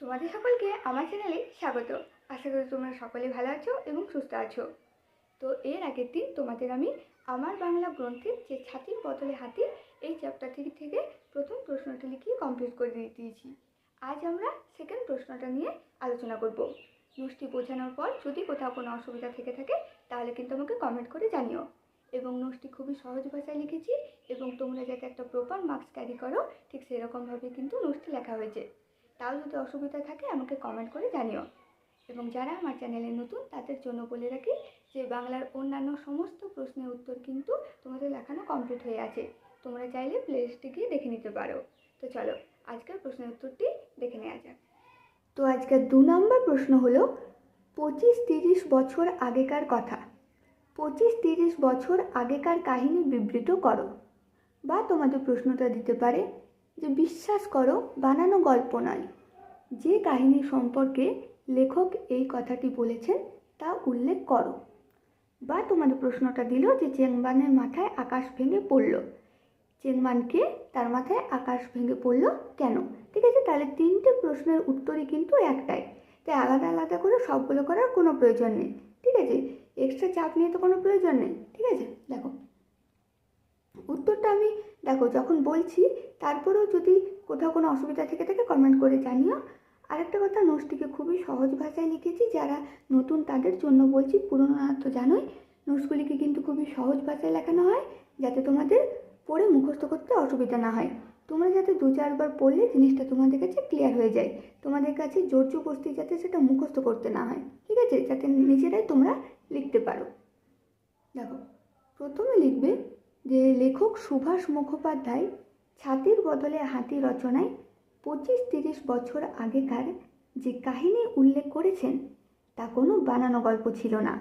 তোমাদের সকলকে আমার চ্যানেলে স্বাগত। আশা করি তোমরা সকলে ভালো আছো এবং সুস্থ আছো। তো এর আগের দিন তোমাদের আমি আমার বাংলা গ্রন্থের যে ছাতির বদলে হাতি এই চ্যাপ্টারটি থেকে প্রথম প্রশ্নটা লিখিয়ে কমপ্লিট করে দিয়ে দিয়েছি। আজ আমরা সেকেন্ড প্রশ্নটা নিয়ে আলোচনা করব। নোটসটি বোঝানোর পর যদি কোথাও কোনো অসুবিধা থেকে থাকে, তাহলে কিন্তু আমাকে কমেন্ট করে জানিও। এবং নোটসটি খুবই সহজ ভাষায় লিখেছি এবং তোমরা যাতে একটা প্রপার মার্কস ক্যারি করো, ঠিক সেরকমভাবে কিন্তু নোটসটি লেখা হয়েছে। তাও যদি অসুবিধা থাকে আমাকে কমেন্ট করে জানিও। এবং যারা আমার চ্যানেলে নতুন, তাদের জন্য বলে রাখি যে বাংলার অন্যান্য সমস্ত প্রশ্নের উত্তর কিন্তু তোমাদের লেখানো কমপ্লিট হয়ে আছে। তোমরা চাইলে প্লেলিস্টে গিয়ে দেখে নিতে পারো। তো চলো, আজকের প্রশ্নের উত্তরটি দেখে নেওয়া যাক। তো আজকের দু নম্বর প্রশ্ন হলো, পঁচিশ তিরিশ বছর আগেকার কথা। পঁচিশ তিরিশ বছর আগেকার কাহিনী বিবৃত করো। বা তোমাদের প্রশ্নটা দিতে পারে যে বিশ্বাস করো, বানানো গল্প নয়। যে কাহিনী সম্পর্কে লেখক এই কথাটি বলেছেন, তা উল্লেখ করো। বা তোমাদের প্রশ্নটা দিল যে চেংবানের মাথায় আকাশ ভেঙে পড়ল। চেংমানকে তার মাথায় আকাশ ভেঙে পড়ল কেন? ঠিক আছে, তাহলে তিনটে প্রশ্নের উত্তরই কিন্তু একটাই। তাই আলাদা আলাদা করে সবগুলো করার কোনো প্রয়োজন নেই। ঠিক আছে এক্সট্রা চাপ নিয়ে তো কোনো প্রয়োজন নেই। ঠিক আছে, দেখো। উত্তরটা আমি, দেখো যখন বলছি, তারপরেও যদি কোথাও কোনো অসুবিধা থেকে থাকে কমেন্ট করে জানিও। আরেকটা কথা, নোটসটিকে খুবই সহজ ভাষায় লিখেছি, যারা নতুন তাদের জন্য বলছি, পুরোনো তো জানোই। নোটসগুলিকে কিন্তু খুবই সহজ ভাষায় লেখানো হয়, যাতে তোমাদের পড়ে মুখস্থ করতে অসুবিধা না হয়। তোমরা যাতে দু চারবার পড়লে জিনিসটা তোমাদের কাছে ক্লিয়ার হয়ে যায়। তোমাদের কাছে জোর জবস্তি যাতে সেটা মুখস্থ করতে না হয়, ঠিক আছে? যাতে নিজেরাই তোমরা লিখতে পারো। দেখো, প্রথমে লিখবে যে লেখক সুভাষ মুখোপাধ্যায় ছাতির বদলে হাতি রচনায় পঁচিশ তিরিশ বছর আগেকার যে কাহিনী উল্লেখ করেছেন, তা কোনো বানানো গল্প ছিল না।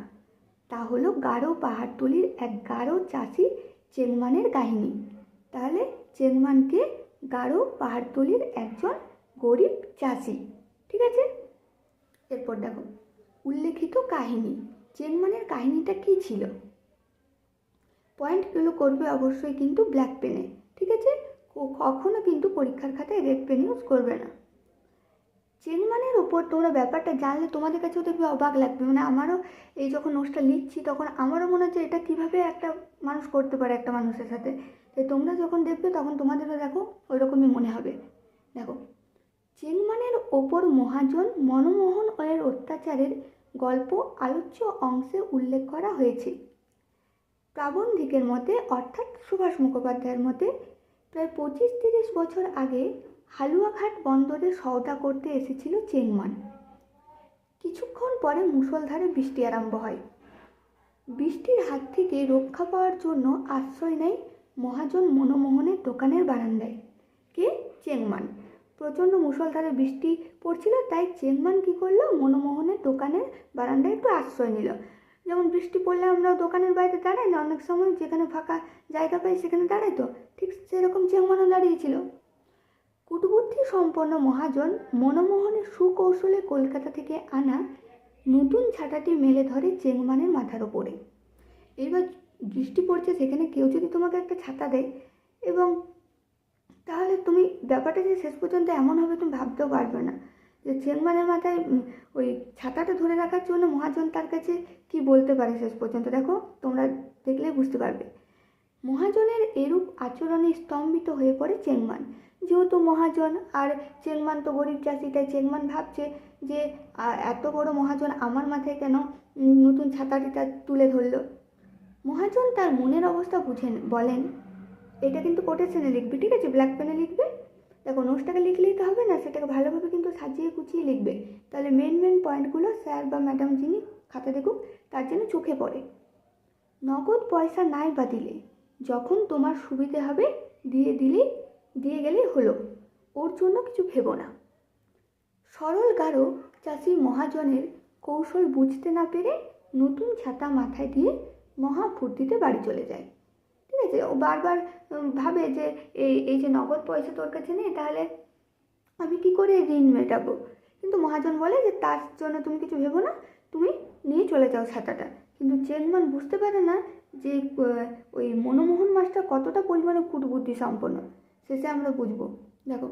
তা হলো গাঢ় পাহাড়তলির এক গাঢ় চাষি চেংমানের কাহিনী। তাহলে চেংমানকে গাঢ় পাহাড়তলির একজন গরিব চাষি, ঠিক আছে? এরপর দেখো, উল্লেখিত কাহিনী চেংমানের কাহিনীটা কী ছিল? পয়েন্টগুলো করবে অবশ্যই কিন্তু ব্ল্যাক পেনে ঠিক আছে? কখনও কিন্তু পরীক্ষার খাতায় রেড পেন ইউজ করবে না। চেনমানের ওপর তোমরা ব্যাপারটা জানলে তোমাদের কাছেও দেখবে অবাক লাগবে। মানে আমারও এই যখন নোটসটা লিখছি তখন আমারও মনে হচ্ছে এটা কীভাবে একটা মানুষ করতে পারে একটা মানুষের সাথে। তাই তোমরা যখন দেখবে তখন তোমাদেরও দেখো ওইরকমই মনে হবে। দেখো, চেনমানের ওপর মহাজন মনমোহন এর অত্যাচারের গল্প আলোচ্য অংশে উল্লেখ করা হয়েছে। প্রাবন্ধিকের মতে অর্থাৎ সুভাষ মুখোপাধ্যায়ের মতে প্রায় পঁচিশ তিরিশ বছর আগে হালুয়াঘাট বন্দরে সওদা করতে এসেছিল চেংমান কিছুক্ষণ পরে মুষলধারে বৃষ্টি আরম্ভ হয়। বৃষ্টির হাত থেকে রক্ষা পাওয়ার জন্য আশ্রয় নেয় মহাজন মনমোহনের দোকানের বারান্দায়। কে? চেংমান প্রচণ্ড মুষলধারে বৃষ্টি পড়ছিল, তাই চেংমান কী করল? মনমোহনের দোকানের বারান্দায় একটু আশ্রয় নিল। যেমন বৃষ্টি পড়লে আমরা দোকানের বাইরে দাঁড়াই না, অনেক সময় যেখানে ফাঁকা জায়গা পাই সেখানে দাঁড়াই তো। ঠিক সেরকম চেংমানও দাঁড়িয়েছিল কুটবুদ্ধি সম্পন্ন মহাজন মনমোহনের সুকৌশলে কলকাতা থেকে আনা নতুন ছাতাটি মেলে ধরে চেংমানের মাথার ওপরে এবার বৃষ্টি পড়ছে সেখানে কেউ যদি তোমাকে একটা ছাতা দেয় এবং তাহলে তুমি ব্যাপারটা যে শেষ পর্যন্ত এমন হবে তুমি ভাবতেও পারবে না। যে চেংমানের মাথায় ওই ছাতাটা ধরে রাখার জন্য মহাজন তার কাছে কি বলতে পারে শেষ পর্যন্ত? দেখো, তোমরা দেখলে বুঝতে পারবে। মহাজনের এরূপ আচরণে স্তম্ভিত হয়ে পড়ে চেংমান যেহেতু মহাজন আর চেংমান তো গরিব চাষি, তাই চেংমান ভাবছে যে এত বড় মহাজন আমার মাথায় কেন নতুন ছাতাটিটা তুলে ধরলো? মহাজন তার মনের অবস্থা বুঝেন, বলেন, এটা কিন্তু কোটেশনে লিখবে, ঠিক আছে? ব্ল্যাক পেনে লিখবে? দেখো, নোটসটাকে লিখলেই তো হবে না, সেটাকে কিন্তু সাজিয়ে গুছিয়ে লিখবে। তাহলে মেন মেন পয়েন্টগুলো স্যার বা ম্যাডাম যিনি খাতা দেখুক, তার জন্য চোখে পড়ে। নগদ পয়সা নাই বা দিলে, যখন তোমার সুবিধে হবে, দিয়ে দিলেই দিয়ে গেলেই হলো। ওর জন্য কিছু ভেবো না। সরল গাঢ় চাষি মহাজনের কৌশল বুঝতে না পেরে নতুন ছাতা মাথায় দিয়ে মহা ফুর্তিতে বাড়ি চলে যায়। ঠিক আছে, ও বারবার ভাবে যে এই এই যে নগদ পয়সা তোর কাছে নেই, তাহলে আমি কি করে ঋণ মেটাবো? কিন্তু মহাজন বলে যে তার জন্য তুমি কিছু ভেবো না, তুমি নিয়ে চলে যাও ছাতাটা। কিন্তু চেনমান বুঝতে পারে না যে ওই মনমোহন মাস্টার কতটা পরিমাণে কুটবুদ্ধি সম্পন্ন। শেষে আমরা বুঝব। দেখো,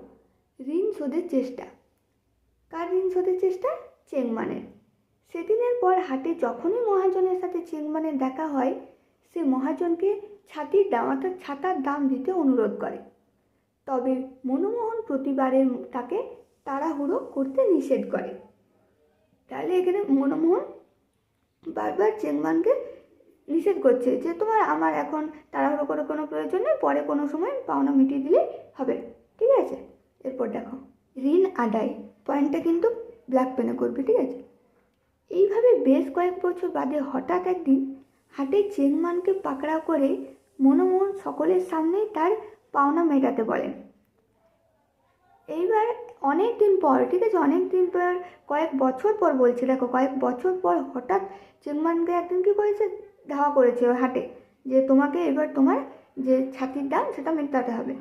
ঋণ শোধের চেষ্টা। কার ঋণ শোধের চেষ্টা? চেংমানের সেদিনের পর হাটে যখনই মহাজনের সাথে চেংমানের দেখা হয়, সে মহাজনকে ছাতির দাম অর্থাৎ ছাতার দাম দিতে অনুরোধ করে। তবে মনমোহন প্রতিবারের তাকে তাড়াহুড়ো করতে নিষেধ করে। তাহলে এখানে মনমোহন বারবার চেংমানকে নিষেধ করছে যে, তোমার আমার এখন তাড়াহুড়ো করে কোনো প্রয়োজন নেই, পরে কোনো সময় পাওনা মিটিয়ে দিলেই হবে। ঠিক আছে? এরপর দেখো, ঋণ আদায় পয়েন্টটা কিন্তু ব্ল্যাক পেনে করবে, ঠিক আছে? এইভাবে বেশ কয়েক বছর বাদে হঠাৎ একদিন হাটে চেংমানকে পাকড়াও করে মনমোহন সকলের সামনেই তার পাওনা মেটাতে বলেন। এইবার অনেক দিন পর, ঠিক আছে অনেক দিন পর, কয়েক বছর পর বলছি, দেখো, কয়েক বছর পর হঠাৎ চেংমানকে একদিন কি করেছে? ধাওয়া করেছে ওই হাটে যে তোমাকে এবার তোমার যে ছাতির দাম, সেটা মেটাতে হবে।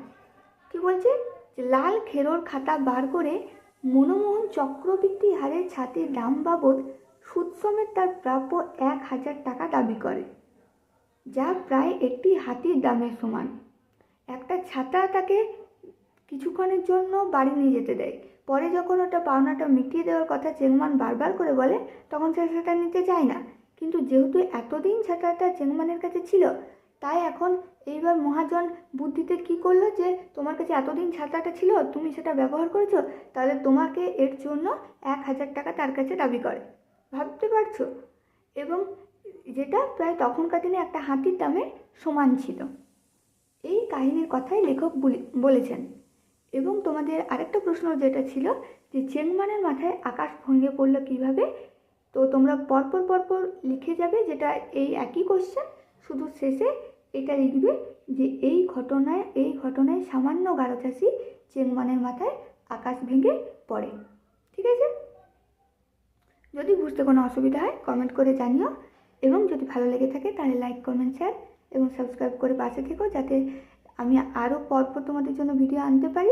কি বলছে? যে লাল খেরোর খাতা বার করে মনমোহন চক্রবৃদ্ধি হারে ছাতির দাম বাবদ সুদ সমেত তার প্রাপ্য এক হাজার টাকা দাবি করে, যা প্রায় একটি হাতির দামের সমান। একটা ছাতা তাকে কিছুক্ষণের জন্য বাড়ি নিয়ে যেতে দেয়। পরে যখন ওটা পাওনাটা মিটিয়ে দেওয়ার কথা চেংমান বারবার করে বলে, তখন সে সেটা নিতে চায় না। কিন্তু যেহেতু এতদিন ছাতাটা চেংমানের কাছে ছিল, তাই এখন এইবার মহাজন বুদ্ধিতে কি করল যে, তোমার কাছে এতদিন ছাতাটা ছিল, তুমি সেটা ব্যবহার করেছ, তাহলে তোমাকে এর জন্য এক হাজার টাকা তার কাছে দাবি করে। ভাবতে পারছ? এবং যেটা প্রায় তখনকার দিনে একটা হাতির দামের সমান ছিল। এই কাহিনীর কথাই লেখক বলে- বলেছেন। এবং তোমাদের আরেকটা প্রশ্ন যেটা ছিল যে চেংমানের মাথায় আকাশ ভেঙে পড়ল কীভাবে? তো তোমরা পরপর পরপর লিখে যাবে যেটা এই একই কোশ্চেন শুধু শেষে এটা লিখবে যে এই ঘটনায় এই ঘটনায় সামান্য গারোচাষি চেংমানের মাথায় আকাশ ভেঙে পড়ে। ঠিক আছে? যদি বুঝতে কোনো অসুবিধা হয় কমেন্ট করে জানিও। এবং যদি ভালো লেগে থাকে তাহলে লাইক কমেন্ট শেয়ার এবং সাবস্ক্রাইব করে পাশে থেকো যাতে আমি আরও পরপর তোমাদের জন্য ভিডিও আনতে পারি।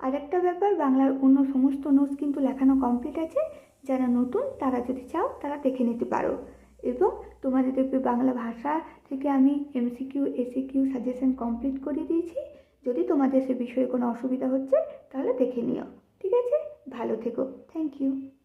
আর একটা ব্যাপার, বাংলার অন্য সমস্ত নোটস কিন্তু লেখানো কমপ্লিট আছে। যারা নতুন, তারা যদি চাও, তারা দেখে নিতে পারো। এবং তোমাদের দেখবে বাংলা ভাষা থেকে আমি এমসিকিউ এসিকিউ সাজেশন কমপ্লিট করে দিয়েছি। যদি তোমাদের সে বিষয়ে কোনো অসুবিধা হচ্ছে, তাহলে দেখে নিও। ঠিক আছে? ভালো থেকো। Thank you